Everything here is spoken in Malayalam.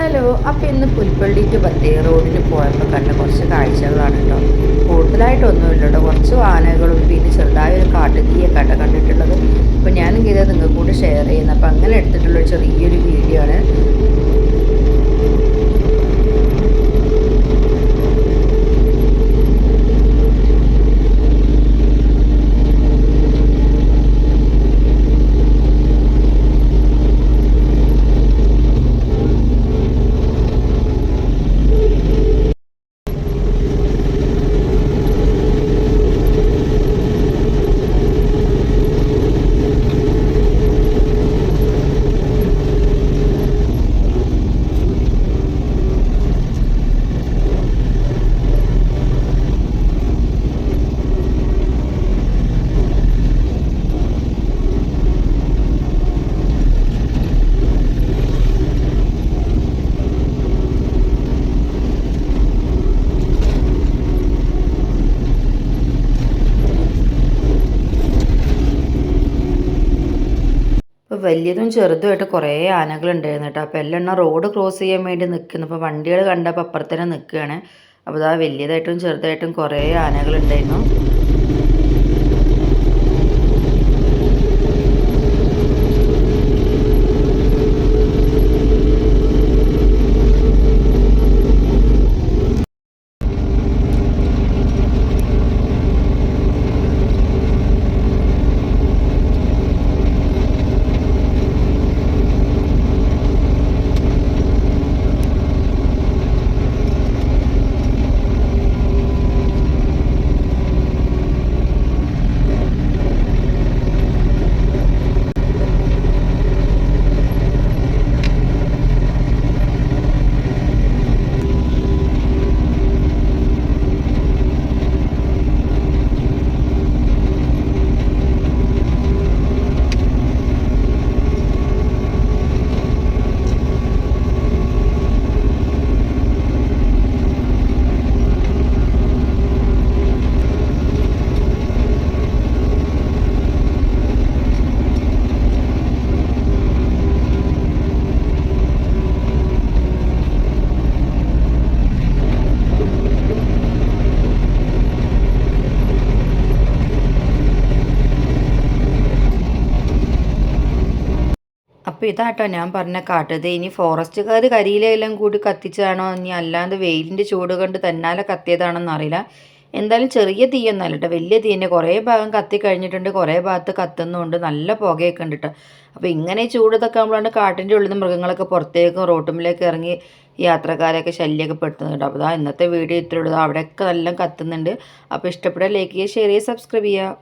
ഹലോ അപ്പോൾ ഇന്ന് പുൽപ്പള്ളി ടു ബത്തേരി റോഡിന് പോയപ്പോൾ കണ്ട കുറച്ച് കാഴ്ചകളാണ് കേട്ടോ കൂടുതലായിട്ടൊന്നുമില്ല കേട്ടോ കുറച്ച് ആനകളും പിന്നെ ചെറുതായ ഒരു കാട്ടുതീയൊക്കെ കേട്ടോ കണ്ടിട്ടുള്ളത്. അപ്പോൾ ഞാനും ഇത് നിങ്ങൾക്ക് കൂടി ഷെയർ ചെയ്യുന്നത്. അപ്പോൾ അങ്ങനെ എടുത്തിട്ടുള്ള ചെറിയൊരു വലിയതും ചെറുതുമായിട്ട് കുറേ ആനകളുണ്ടായിരുന്നു കേട്ടോ. അപ്പോൾ എല്ലാം റോഡ് ക്രോസ് ചെയ്യാൻ വേണ്ടി നിൽക്കുന്നു അപ്പോൾ വണ്ടികൾ കണ്ടപ്പോൾ അപ്പുറത്തന്നെ നിൽക്കുകയാണ് അപ്പോൾ ഇതാ വലിയതായിട്ടും ചെറുതായിട്ടും കുറേ ആനകളുണ്ടായിരുന്നു അപ്പോൾ ഇതാട്ടോ ഞാൻ പറഞ്ഞ കാട്ടത് ഇനി ഫോറസ്റ്റുകാർ കരിയിലെല്ലാം കൂടി കത്തിച്ചതാണോ? ഇനി അല്ലാണ്ട് വെയിലിന്റെ ചൂട് കൊണ്ട് തന്നാലെ കത്തിയതാണെന്ന് അറിയില്ല. എന്തായാലും ചെറിയ തീയൊന്നല്ല കേട്ടോ. വലിയ തീന്റെ കുറേ ഭാഗം കത്തി കഴിഞ്ഞിട്ടുണ്ട്. കുറേ ഭാഗത്ത് കത്തുന്നുണ്ട്. നല്ല പുകയൊക്കെ ഉണ്ട് കേട്ടോ. അപ്പോൾ ഇങ്ങനെ ചൂട് ആകുമ്പോഴാണ് കാട്ടിന്റെ ഉള്ളിൽ നിന്ന് മൃഗങ്ങളൊക്കെ പുറത്തേക്കും റോട്ടുമ്പിലേക്ക് ഇറങ്ങി യാത്രക്കാരെയൊക്കെ ശല്യമൊക്കെ പെടുത്തുന്നുണ്ട് അപ്പോൾ ഇന്നത്തെ വീഡിയോ ഇത്രയുള്ളൂ അവിടെയൊക്കെ നല്ല കത്തുന്നുണ്ട്. അപ്പോൾ ഇഷ്ടപ്പെട്ട ലൈക്ക് ചെയ്യുക ഷെയർ ചെയ്യുക സബ്സ്ക്രൈബ് ചെയ്യുക.